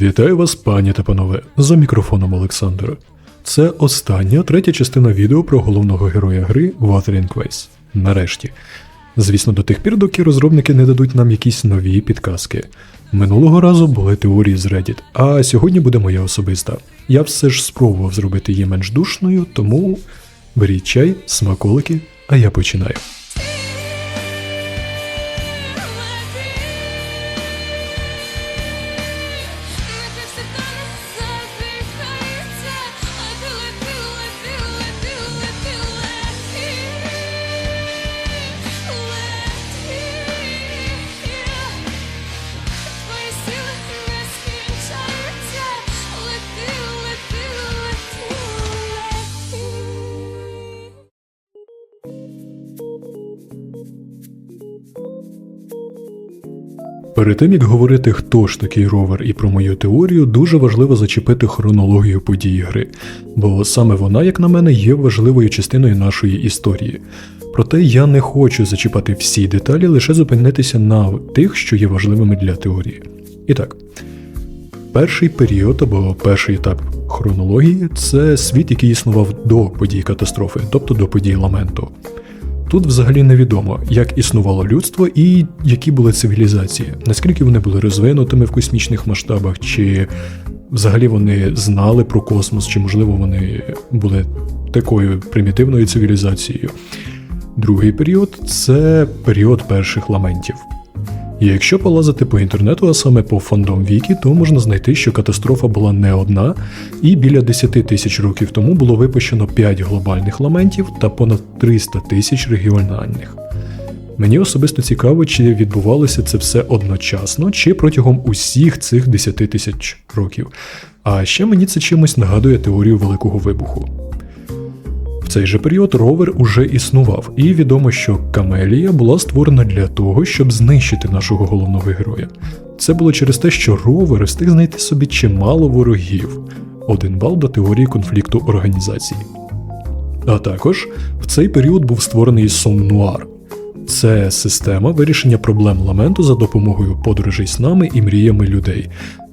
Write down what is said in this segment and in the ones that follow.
Вітаю вас, пані та панове, за мікрофоном Олександра. Це остання третя частина відео про головного героя гри Wuthering Waves. Нарешті. Звісно, до тих пір, доки розробники не дадуть нам якісь нові підказки. Минулого разу були теорії з Reddit, а сьогодні буде моя особиста. Я все ж спробував зробити її менш душною, тому беріть чай, смаколики, а я починаю. Перед тим як говорити, хто ж такий ровер і про мою теорію, дуже важливо зачепити хронологію подій гри, бо саме вона, як на мене, є важливою частиною нашої історії. Проте я не хочу зачіпати всі деталі, лише зупинитися на тих, що є важливими для теорії. І так, перший період або перший етап хронології це світ, який існував до подій катастрофи, тобто до подій ламенту. Тут взагалі невідомо, як існувало людство і які були цивілізації, наскільки вони були розвинутими в космічних масштабах, чи взагалі вони знали про космос, чи можливо вони були такою примітивною цивілізацією. Другий період це період перших ламентів. І якщо полазити по інтернету, а саме по фондом Вікі, то можна знайти, що катастрофа була не одна, і біля 10 тисяч років тому було випущено 5 глобальних ламентів та понад 300 тисяч регіональних. Мені особисто цікаво, чи відбувалося це все одночасно, чи протягом усіх цих 10 тисяч років. А ще мені це чимось нагадує теорію Великого Вибуху. В цей же період ровер уже існував, і відомо, що Камелія була створена для того, щоб знищити нашого головного героя. Це було через те, що ровер встиг знайти собі чимало ворогів. Один бал до теорії конфлікту організації. А також в цей період був створений Сомнуар. Це система вирішення проблем ламенту за допомогою подорожей снами і мріями людей.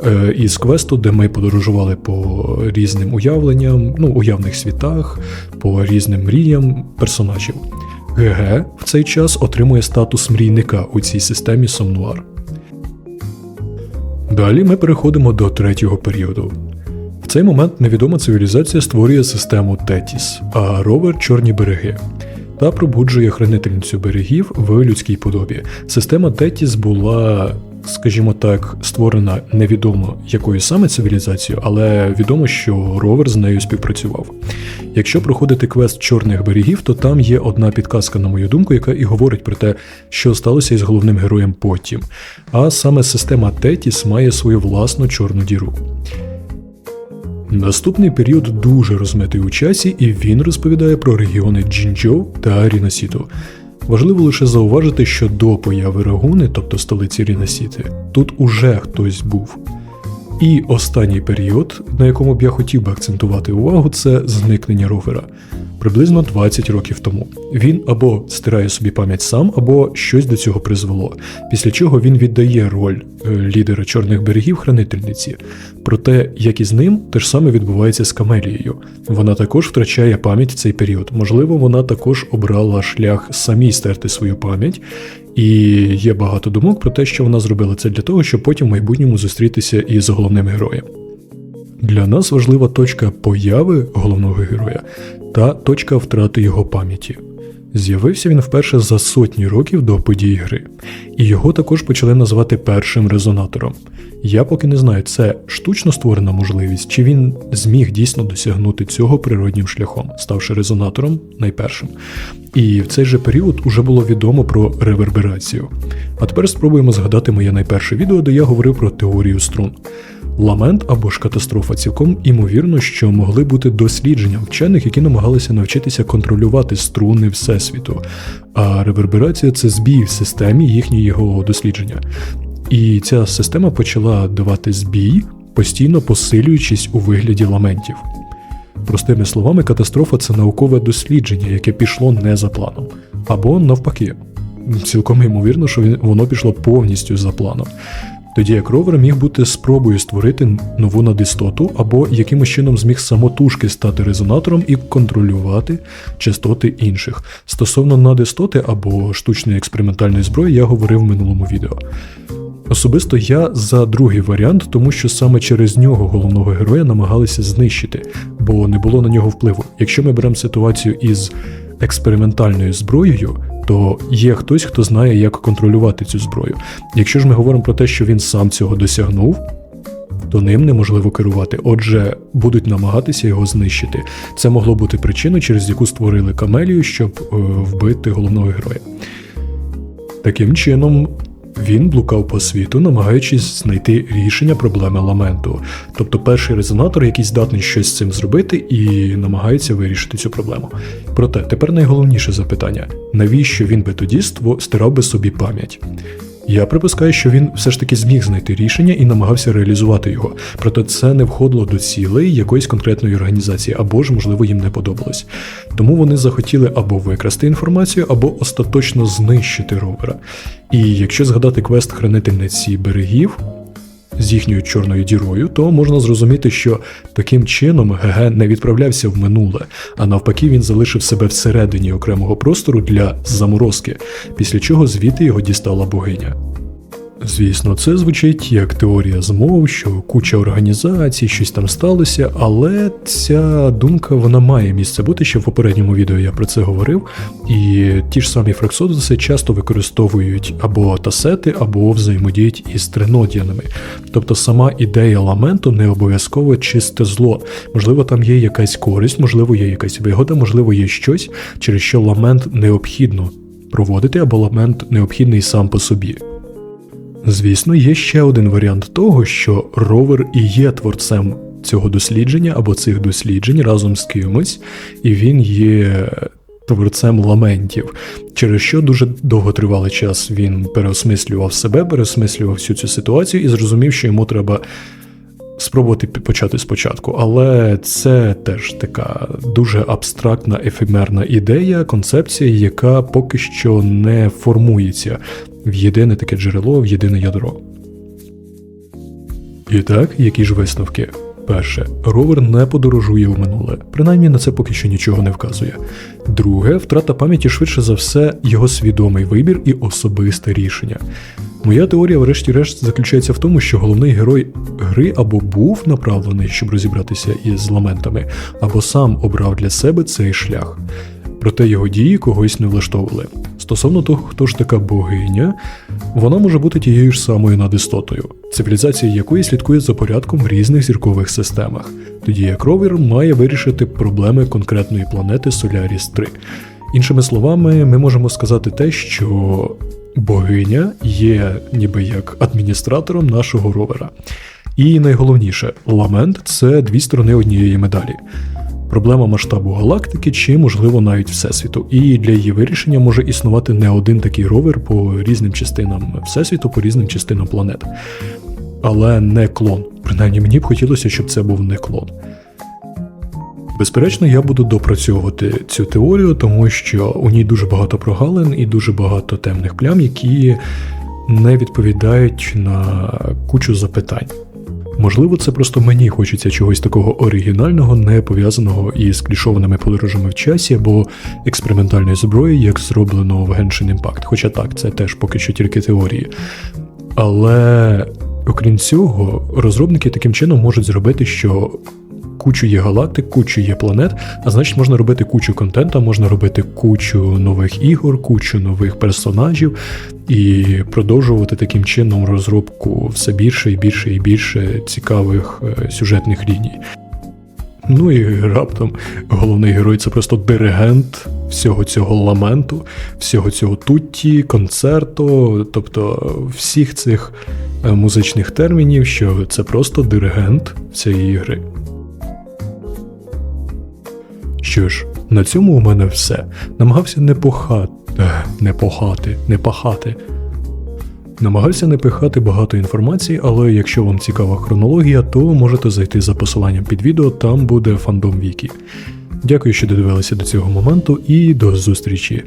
Е, із квесту, де ми подорожували по різним уявленням, ну, уявних світах, по різним мріям персонажів. ГГ в цей час отримує статус мрійника у цій системі Сомнуар. Далі ми переходимо до третього періоду. В цей момент невідома цивілізація створює систему Тетіс, а ровер Чорні береги та пробуджує хранительницю берегів в людській подобі. Система Тетіс була, скажімо так, створена невідомо якою саме цивілізацією, але відомо, що ровер з нею співпрацював. Якщо проходити квест чорних берегів, то там є одна підказка, на мою думку, яка і говорить про те, що сталося із головним героєм потім. А саме система Тетіс має свою власну чорну діру. Наступний період дуже розмитий у часі, і він розповідає про регіони Джінджоу та Рінасіту. Важливо лише зауважити, що до появи Рагуни, тобто столиці Рінасіти, тут уже хтось був. І останній період, на якому б я хотів би акцентувати увагу, це зникнення ровера приблизно 20 років тому. Він або стирає собі пам'ять сам, або щось до цього призвело, після чого він віддає роль е, лідера чорних берегів хранительниці. Проте, як і з ним, те ж саме відбувається з Камелією. Вона також втрачає пам'ять в цей період. Можливо, вона також обрала шлях самій стерти свою пам'ять. І є багато думок про те, що вона зробила це для того, щоб потім в майбутньому зустрітися із головним героєм. Для нас важлива точка появи головного героя та точка втрати його пам'яті. З'явився він вперше за сотні років до подій гри, і його також почали називати першим резонатором. Я поки не знаю, це штучно створена можливість, чи він зміг дійсно досягнути цього природнім шляхом, ставши резонатором найпершим. І в цей же період уже було відомо про реверберацію. А тепер спробуємо згадати моє найперше відео, де я говорив про теорію струн. Ламент або ж катастрофа цілком імовірно, що могли бути дослідження вчених, які намагалися навчитися контролювати струни Всесвіту, а реверберація це збій в системі їхнього дослідження. І ця система почала давати збій, постійно посилюючись у вигляді ламентів. Простими словами, катастрофа це наукове дослідження, яке пішло не за планом, або навпаки. Цілком ймовірно, що воно пішло повністю за планом. Тоді як ровер міг бути спробою створити нову надистоту або якимось чином зміг самотужки стати резонатором і контролювати частоти інших. Стосовно надистоти або штучної експериментальної зброї я говорив в минулому відео. Особисто я за другий варіант, тому що саме через нього головного героя намагалися знищити, бо не було на нього впливу. Якщо ми беремо ситуацію із експериментальною зброєю, то є хтось, хто знає, як контролювати цю зброю. Якщо ж ми говоримо про те, що він сам цього досягнув, то ним неможливо керувати. Отже, будуть намагатися його знищити. Це могло бути причиною, через яку створили камелію, щоб е, вбити головного героя. Таким чином, він блукав по світу, намагаючись знайти рішення проблеми ламенту. Тобто перший резонатор, який здатний щось з цим зробити, і намагається вирішити цю проблему. Проте тепер найголовніше запитання: навіщо він би тоді стирав би собі пам'ять? Я припускаю, що він все ж таки зміг знайти рішення і намагався реалізувати його. Проте це не входило до цілей якоїсь конкретної організації, або ж, можливо, їм не подобалось. Тому вони захотіли або викрасти інформацію, або остаточно знищити ровера. І якщо згадати квест хранительниці берегів. З їхньою чорною дірою, то можна зрозуміти, що таким чином ГГ не відправлявся в минуле, а навпаки, він залишив себе всередині окремого простору для заморозки, після чого звідти його дістала богиня. Звісно, це звучить як теорія змов, що куча організацій, щось там сталося, але ця думка вона має місце бути, ще в попередньому відео я про це говорив. І ті ж самі фраксодуси часто використовують або тасети, або взаємодіють із тринодіянами. Тобто сама ідея ламенту не обов'язково чисте зло. Можливо, там є якась користь, можливо, є якась вигода, можливо, є щось, через що ламент необхідно проводити, або ламент необхідний сам по собі. Звісно, є ще один варіант того, що ровер і є творцем цього дослідження або цих досліджень разом з кимось, і він є творцем ламентів, через що дуже довготривалий час він переосмислював себе, переосмислював всю цю ситуацію і зрозумів, що йому треба спробувати почати спочатку. Але це теж така дуже абстрактна, ефемерна ідея, концепція, яка поки що не формується в єдине таке джерело, в єдине ядро. І так, які ж висновки? Перше, ровер не подорожує у минуле, принаймні на це поки що нічого не вказує. Друге, втрата пам'яті швидше за все його свідомий вибір і особисте рішення. Моя теорія, врешті-решт, заключається в тому, що головний герой гри або був направлений, щоб розібратися із ламентами, або сам обрав для себе цей шлях. Проте його дії когось не влаштовували. Стосовно того, хто ж така богиня, вона може бути тією ж самою надистотою, цивілізація якої слідкує за порядком в різних зіркових системах, тоді як ровер має вирішити проблеми конкретної планети Соляріс 3. Іншими словами, ми можемо сказати те, що богиня є ніби як адміністратором нашого ровера. І найголовніше, ламент це дві сторони однієї медалі. Проблема масштабу галактики чи, можливо, навіть Всесвіту. І для її вирішення може існувати не один такий ровер по різним частинам Всесвіту, по різним частинам планет. Але не клон. Принаймні мені б хотілося, щоб це був не клон. Безперечно, я буду допрацьовувати цю теорію, тому що у ній дуже багато прогалин і дуже багато темних плям, які не відповідають на кучу запитань. Можливо, це просто мені хочеться чогось такого оригінального, не пов'язаного із клішованими подорожами в часі або експериментальної зброї, як зроблено в Genshin Impact. Хоча так, це теж поки що тільки теорії. Але окрім цього, розробники таким чином можуть зробити, що кучу є галактик, кучу є планет, а значить можна робити кучу контенту, можна робити кучу нових ігор, кучу нових персонажів і продовжувати таким чином розробку все більше і більше і більше цікавих е, сюжетних ліній. Ну і раптом головний герой це просто диригент всього цього ламенту, всього цього тутті, концерту, тобто всіх цих е, музичних термінів, що це просто диригент цієї гри. Що ж, на цьому у мене все. Намагався не похати, не похати, не пахати. Намагався не пихати багато інформації, але якщо вам цікава хронологія, то можете зайти за посиланням під відео, там буде фандом Вікі. Дякую, що додивилися до цього моменту, і до зустрічі!